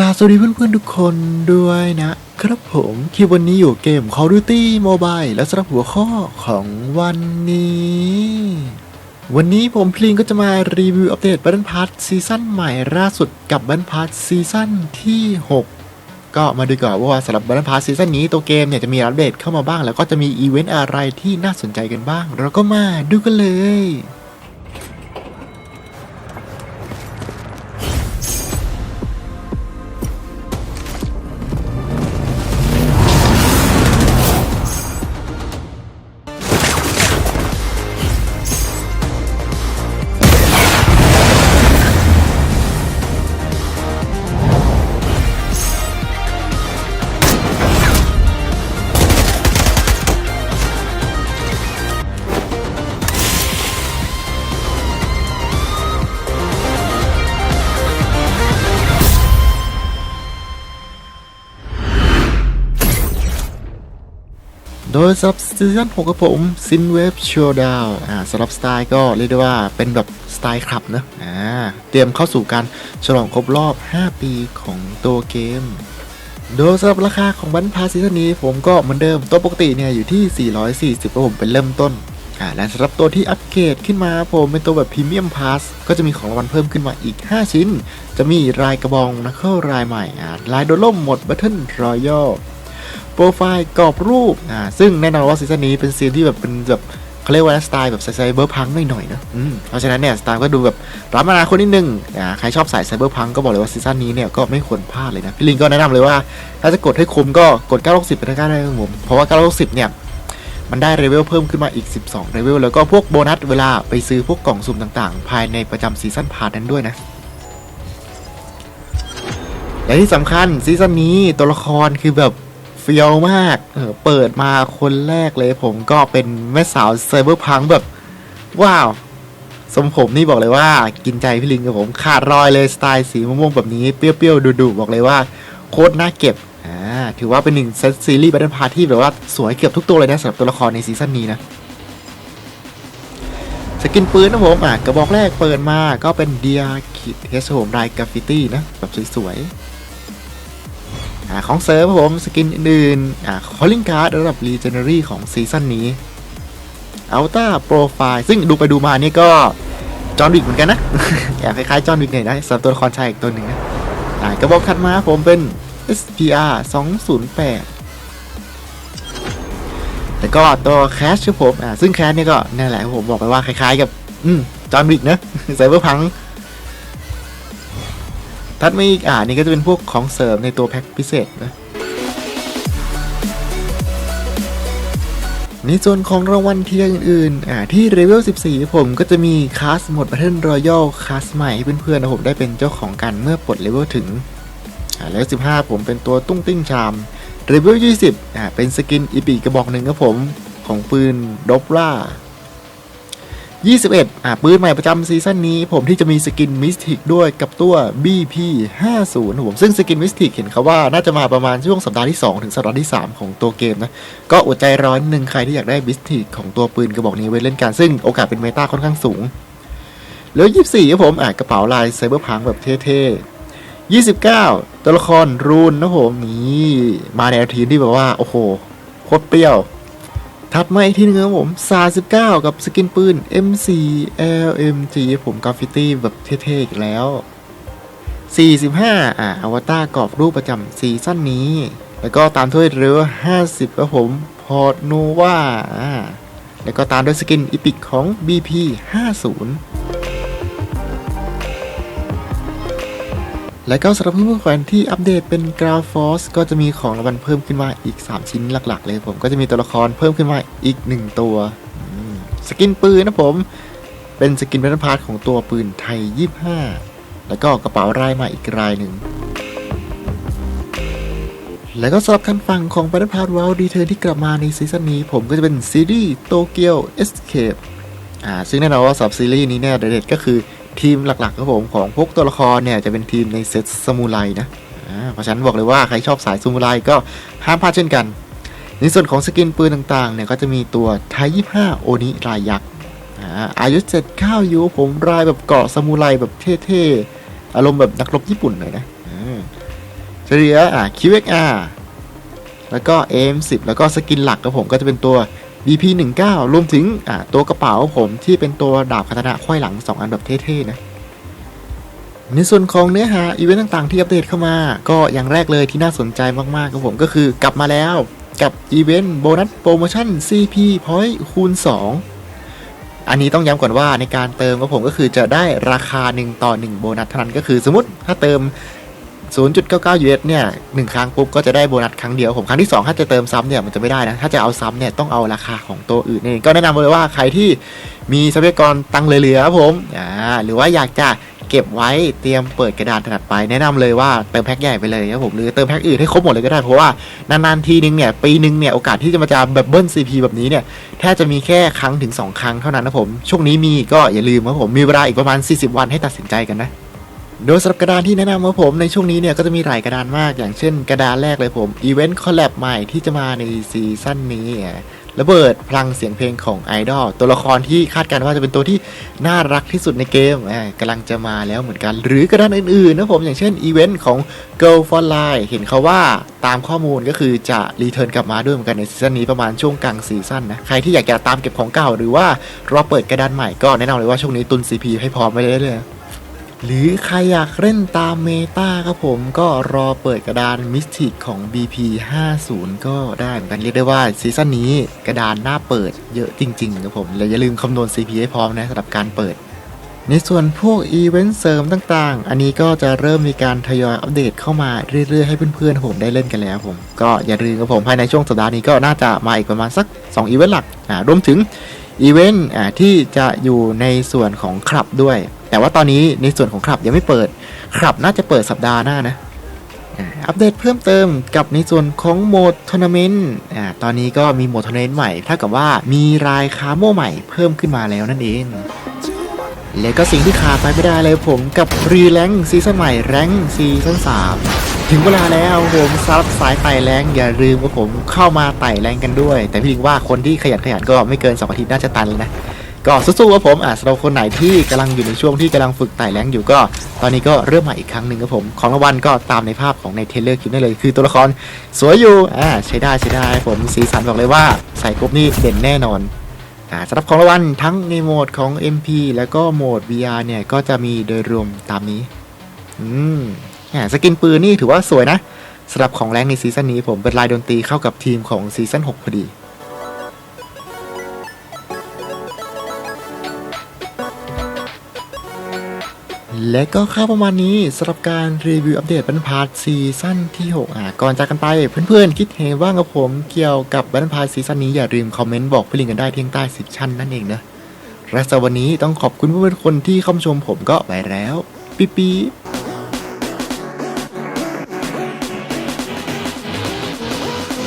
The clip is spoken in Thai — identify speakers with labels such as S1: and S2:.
S1: ราสวัสดีเพื่อนๆทุกคนด้วยนะครับผมคลิปวันนี้อยู่เกม Call of Duty Mobile และสำหรับหัวข้อของวันนี้ วันนี้ผมพลิงก็จะมารีวิวอัปเดต Battle Pass ซีซั่นใหม่ล่าสุดกับ Battle Pass ซีซั่นที่ 6 ก็มาดูก่อนว่าสำหรับ Battle Pass ซีซั่นนี้ตัวเกมเนี่ยจะมีอัปเดตเข้ามาบ้าง แล้วก็จะมีอีเวนต์อะไรที่น่าสนใจกันบ้าง เราก็มาดูกันเลย ดยสำหรับซีซั่น6กับผมซินเวฟโชว์ดาวอ่าสำหรับสไตล์ก็เรียกได้ว่าเป็นแบบสไตล์คลับนะอ่าเตรียมเข้าสู่การฉลองครบรอบ 5 ปีของตัวเกม โดยสำหรับราคาของบันพาซีซั่นนี้ผมก็เหมือนเดิมตัวปกติเนี่ยอยู่ที่ 440ครับผมเป็นเริ่มต้นอ่าและสำหรับตัวที่อัปเกรดขึ้นมาผมเป็นตัวแบบพรีเมียมพาสก็จะมีของรางวัลเพิ่มขึ้นมาอีก 5 ชิ้น จะมีรายกระบองนักเข้ารายใหม่อ่าลายโดนล่มหมดบัตเทิลรอยัล รไฟล์กรอบรูปอ่าซึ่งแน่นอนว่าซีซั่นนี้เป็นซีนที่แบบเป็นแบบเขาเรียกว่าสไตล์แบบไซเบอร์พังหน่อยๆนะอืมเพราะฉะนั้นเนี่ยสไตล์ก็ดูแบบรับมานาคนนิดนึงอ่าใครชอบสายไซเบอร์พังก็บอกเลยว่าซีซั่นนี้เนี่ยก็ไม่ควรพลาดเลยนะพี่ลิงก็แนะนำเลยว่า ถ้าจะกดให้คุ้มก็กด960ไปได้เลยครับผมเพราะว่า960เนี่ยมันได้เลเวลเพิ่มขึ้นมาอีก 12เลเวลแล้วก็พวกโบนัสเวลาไปซื้อพวกกล่องสุ่มต่างๆ ภายในประจำซีซั่นพาร์ทนั้นด้วยนะและที่สำคัญซีซั่นนี้ตัวละครคือแบบ เฟียวมากเออเปิดมาคนแรกเลยผมก็เป็นแม่สาวไซเบอร์พังแบบ ว้าวสมผมนี่บอกเลยว่า กินใจพี่ลิงกับผมขาดรอยเลยสไตล์สีม่วงๆแบบนี้เปรี้ยวๆดุๆบอกเลยว่าโคตรน่าเก็บอ่าถือว่าเป็นหนึ่งเซตซีรีส์บัตเทิลพาร์ที่แบบว่าสวยเกือบทุกตัวเลยนะสำหรับตัวละครในซีซั่นนี้นะสกินปืนนะผมอะกระบอกแรกเปิดมาก็เป็นเดียคิดเทสโฮมไรกราฟิตี้นะ แบบสวยๆ ของเซิร์ฟผมสกินอื่นๆอ่าคอลลิงการ์ดระดับ Legendary ของซีซั่นนี้อัลต้าโปรไฟล์ซึ่งดูไปดูมานี่ก็จอห์นวิกเหมือนกันนะแอบคล้ายๆจอห์นวิกหน่อยนะสำหรับตัวละครชายอีกตัวหนึ่งนะกระบอกถัดมาผมเป็น SPR 208แล้วก็ตัวแคชครับผมอ่าซึ่งแคชเนี่ยก็นั่นแหละผมบอกไปว่าคล้ายๆกับ อืมจอห์นวิกนะไซเบอร์พัง ถัดมาอีกอ่านี่ก็จะเป็นพวกของเสริมในตัวแพ็คพิเศษนะในส่วนของรางวัลเทียอื่นๆอ่าที่เลเวล 14 ผมก็จะมีคลาสหมดบัตเทิลรอยัลคลาสใหม่ให้เพื่อนๆนะผมได้เป็นเจ้าของกันเมื่อปลดเลเวลถึงอ่าแล้ว15 ผมเป็นตัวตุ้งติ้งชามเลเวล 20อ่าเป็นสกินอีปีกระบอกหนึ่งครับผมของปืนดบล่า 21 อะปืนใหม่ประจำซีซั่นนี้ ผมที่จะมีสกินมิสติกด้วยกับตัว BP 50ผมซึ่งสกินมิสติกเห็นเขาว่าน่าจะมาประมาณช่วงสัปดาห์ที่ 2 ถึงสัปดาห์ที่ 3 ของตัวเกมนะ ก็อดใจร้อนหนึ่งใครที่อยากได้มิสติกของตัวปืนกระบอกนี้ไว้เล่นกันซึ่งโอกาสเป็นเมตาค่อนข้างสูง แล้ว 24ครับผมอะกระเป๋าลายไซเบอร์พังแบบเท่ๆ 29 ตัวละครรูนนะผมนี่มาในทีมที่แบบว่าโอ้โหโคตรเปรี้ยว ถัดมาอีกทีนึงครับผม39กับสกินปืน MC LMG ผมกราฟฟิตี้แบบเท่ๆอีกแล้ว 45 อ่าอวตารกรอบรูปประจำซีซั่นนี้ แล้วก็ตามด้วยเรือ 50ครับผมพอร์ตโนวาอ่าแล้วก็ตามด้วยสกินอีพิกของ BP 50 แล้วก็สำหรับเพื่อนๆแขวนที่อัปเดตเป็นกราฟอสก็จะมีของรางวัลเพิ่มขึ้นมาอีก 3 ชิ้นหลักๆ เลยผมก็จะมีตัวละครเพิ่มขึ้นมาอีก 1 ตัวสกินปืนนะผม เป็นสกินเบนพาร์ทของตัวปืนไทย 25 แล้วก็กระเป๋ารายมาอีกรายหนึ่งแล้วก็สำหรับคันฝั่งของ Battle Pass World Return ที่กลับมาในซีซั่นนี้ ผมก็จะเป็นซีรีส์โตเกียว Escape อ่าซึ่งแน่นอนว่าสำหรับซีรีส์นี้เนี่ยเด็ดก็คือ ทีมหลักๆครับผมของพวกตัวละครเนี่ยจะเป็นทีมในเซตสมูไรนะเพราะฉะนั้นบอกเลยว่าใครชอบสายสมูไรก็ห้ามพลาดเช่นกัน ในส่วนของสกินปืนต่างๆเนี่ยก็จะมีตัวไทย25โอนิรายยักษ์อายุ 7 9ยูผมรายแบบเกาะสมูไรแบบเท่ๆ อารมณ์แบบนักรบญี่ปุ่นหน่อยนะอืมจะเหลืออ่า QXR แล้วก็ AM10 แล้วก็สกินหลักครับผมก็จะเป็นตัว BP19 รวมถึงตัวกระเป๋าผมที่เป็นตัวดาบคาตานะควายหลัง 2 อันแบบเท่ๆนะในส่วนของเนื้อหาอีเวนต์ต่างๆที่อัปเดตเข้ามา ก็อย่างแรกเลยที่น่าสนใจมากๆครับผมก็คือกลับมาแล้วกับอีเวนต์โบนัสโปรโมชั่น CP Point คูณ 2 อันนี้ต้องย้ำก่อนว่าในการเติมครับผมก็คือจะได้ราคา1ต่อ 1 โบนัสเท่านั้นก็คือสมมติถ้าเติม 0.99 US เนี่ยหนึ่งครั้งปุ๊บก็จะได้โบนัสครั้งเดียวผมครั้งที่ 2 ถ้าจะเติมซ้ำเนี่ยมันจะไม่ได้นะ ถ้าจะเอาซ้ำเนี่ยต้องเอาราคาของตัวอื่นเองก็แนะนำเลยว่าใครที่มีทรัพยากรตังเหลือๆครับผมอ่าหรือว่าอยากจะเก็บไว้เตรียมเปิดกระดานถนัดไป แนะนำเลยว่าเติมแพ็คใหญ่ไปเลยครับผมหรือเติมแพ็คอื่นให้ครบหมดเลยก็ได้เพราะว่านานๆทีนึงเนี่ยปีนึงเนี่ยโอกาสที่จะมาจะแบบเบิ้ล CP แบบนี้เนี่ยแทบจะมีแค่ครั้งถึง 2 ครั้งเท่านั้นนะผมช่วงนี้มีก็อย่าลืมครับผมมีเวลาอีกประมาณ 40 วันให้ตัดสินใจกันนะ โดยสำหรับกระดานที่แนะนำมาผมในช่วงนี้เนี่ยก็จะมีหลายกระดานมากอย่างเช่นกระดานแรกเลยผมอีเวนต์คอลแลบใหม่ที่จะมาในซีซั่นนี้อะระเบิดพลังเสียงเพลงของไอดอลตัวละครที่คาดการณ์ว่าจะเป็นตัวที่น่ารักที่สุดในเกมกำลังจะมาแล้วเหมือนกัน หรือกระดานอื่นๆนะผมอย่างเช่นอีเวนต์ของ Girl for Life เห็นเขาว่าตามข้อมูลก็คือจะรีเทิร์นกลับมาด้วยเหมือนกันในซีซั่นนี้ประมาณช่วงกลางซีซั่นนะใครที่อยากจะตามเก็บของเก่าหรือว่ารอเปิดกระดานใหม่ก็แนะนำเลยว่าช่วงนี้ตุน CP ให้พร้อมไว้เลยๆ หรือใครอยากเล่นตามเมตาครับผมก็รอเปิดกระดานมิสติกของ BP 50ก็ได้เหมือนกันเรียกได้ว่าซีซั่นนี้กระดานหน้าเปิดเยอะจริงๆครับผมและอย่าลืมคำนวณ CP ให้พร้อมนะสำหรับการเปิด ในส่วนพวกอีเวนต์เสริมต่างๆ อันนี้ก็จะเริ่มมีการทยอยอัปเดตเข้ามาเรื่อยๆ ให้เพื่อนๆผมได้เล่นกันแล้วผม ก็อย่าลืมครับผมภายในช่วงสัปดาห์นี้ก็น่าจะมาอีกประมาณสัก 2 อีเวนต์หลักอ่ารวมถึงอีเวนต์อ่าที่จะอยู่ในส่วนของคลับด้วย แต่ว่าตอนนี้ในส่วนของคลับยังไม่เปิดคลับน่าจะเปิดสัปดาห์หน้านะอัปเดตเพิ่มเติมกับในส่วนของโหมดทัวร์นาเมนต์อ่าตอนนี้ก็มีโหมดทัวร์นาเมนต์ใหม่เท่ากับว่ามีรายคาโมใหม่เพิ่มขึ้นมาแล้วนั่นเอง และก็สิ่งที่ขาดไปไม่ได้เลยผมกับรีแรงซีซั่นใหม่แรงซีซั่น3ถึงเวลาแล้วผมซับสายไต่แรงอย่าลืมว่าผมเข้ามาไต่แรงกันด้วย แต่พี่ลิงว่าคนที่ขยันขยันก็ไม่เกิน2อาทิตย์น่าจะตันแล้วนะ ก็สู้ๆครับผมอะสำหรับคนไหนที่กำลังอยู่ในช่วงที่กำลังฝึกไต่แรงอยู่ก็ ตอนนี้ก็เริ่มใหม่อีกครั้งหนึ่งครับผม ของรางวัลก็ตามในภาพของในเทเลอร์คลิปได้เลย คือตัวละครสวยอยู่อ่าใช้ได้ใช้ได้ผมสีสันบอกเลยว่าใส่ปุ๊บนี่เด่นแน่นอนอ่าสำหรับของรางวัลทั้งในโหมดของ MP แล้วก็โหมด VR เนี่ยก็จะมีโดยรวมตามนี้อืมอ่าสกินปืนนี่ถือว่าสวยนะสำหรับของแรงในซีซั่นนี้ผมเป็นลายดนตรีเข้ากับทีมของซีซั่น6พอดี และก็ค่าประมาณนี้สำหรับการรีวิวอัปเดตบันพาร์ทซีซั่นที่ 6 อะ ก่อนจากกันไปเพื่อนๆ คิดเห็นว่างกับผมเกี่ยวกับบันพาร์ทซีซั่นนี้อย่าลืมคอมเมนต์บอกพี่ลิงกันได้ที่ใต้สิบชั้นนั่นเองนะและสำหรับวันนี้ต้องขอบคุณเพื่อนๆคนที่เข้ามาชมผมก็ไปแล้ว ปิ๊ป